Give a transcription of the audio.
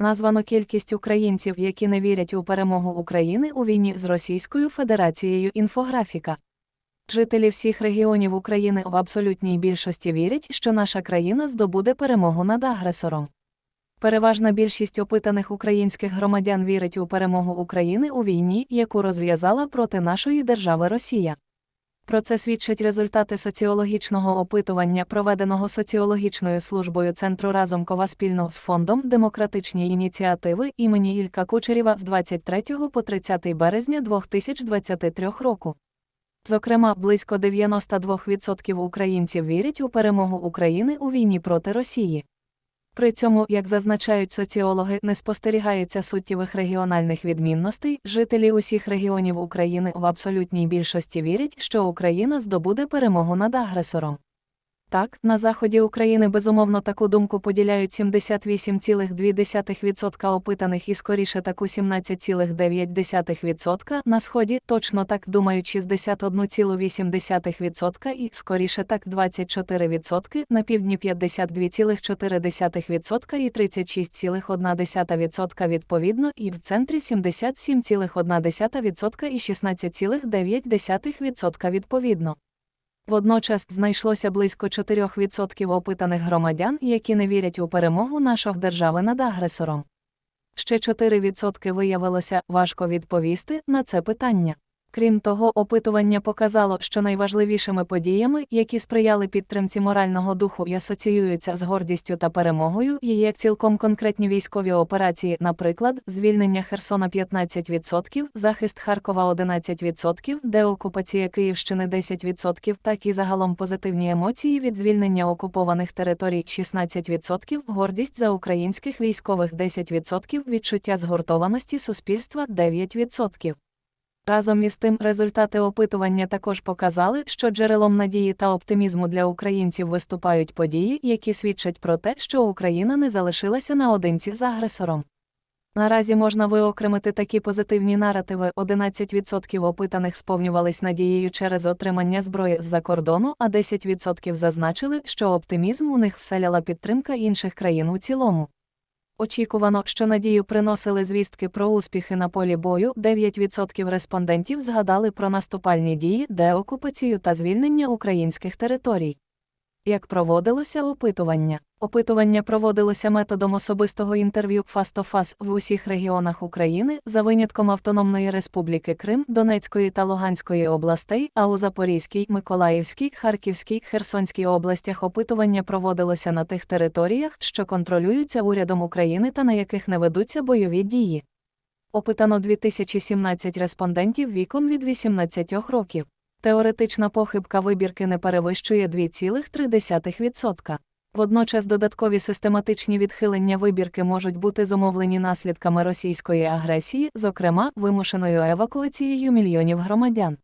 Названо кількість українців, які не вірять у перемогу України у війні з Російською Федерацією інфографіка. Жителі всіх регіонів України в абсолютній більшості вірять, що наша країна здобуде перемогу над агресором. Переважна більшість опитаних українських громадян вірить у перемогу України у війні, яку розв'язала проти нашої держави Росія. Про це свідчать результати соціологічного опитування, проведеного соціологічною службою Центру Разумкова спільно з фондом демократичні ініціативи імені Ілька Кучерєва з 23 по 30 березня 2023 року. Зокрема, близько 92% українців вірять у перемогу України у війні проти Росії. При цьому, як зазначають соціологи, не спостерігається суттєвих регіональних відмінностей. Жителі усіх регіонів України в абсолютній більшості вірять, що Україна здобуде перемогу над агресором. Так, на заході України безумовно таку думку поділяють 78,2% опитаних і скоріше таку 17,9%, на сході точно так думають 61,8% і скоріше так 24%, на півдні 52,4% і 36,1% відповідно, і в центрі 77,1% і 16,9% відповідно. Водночас знайшлося близько 4% опитаних громадян, які не вірять у перемогу нашої держави над агресором. Ще 4% виявилося важко відповісти на це питання. Крім того, опитування показало, що найважливішими подіями, які сприяли підтримці морального духу і асоціюються з гордістю та перемогою, є цілком конкретні військові операції, наприклад, звільнення Херсона 15%, захист Харкова 11%, деокупація Київщини 10%, так і загалом позитивні емоції від звільнення окупованих територій 16%, гордість за українських військових 10%, відчуття згуртованості суспільства 9%. Разом із тим, результати опитування також показали, що джерелом надії та оптимізму для українців виступають події, які свідчать про те, що Україна не залишилася наодинці з агресором. Наразі можна виокремити такі позитивні наративи: 11% опитаних сповнювались надією через отримання зброї з-за кордону, а 10% зазначили, що оптимізм у них вселяла підтримка інших країн у цілому. Очікувано, що надію приносили звістки про успіхи на полі бою. 9% респондентів згадали про наступальні дії, деокупацію та звільнення українських територій. Як проводилося опитування? Опитування проводилося методом особистого інтерв'ю фастофас в усіх регіонах України за винятком Автономної Республіки Крим, Донецької та Луганської областей, а у Запорізькій, Миколаївській, Харківській, Херсонській областях опитування проводилося на тих територіях, що контролюються урядом України та на яких не ведуться бойові дії. Опитано 2017 респондентів віком від 18 років. Теоретична похибка вибірки не перевищує 2,3%. Водночас додаткові систематичні відхилення вибірки можуть бути зумовлені наслідками російської агресії, зокрема вимушеною евакуацією мільйонів громадян.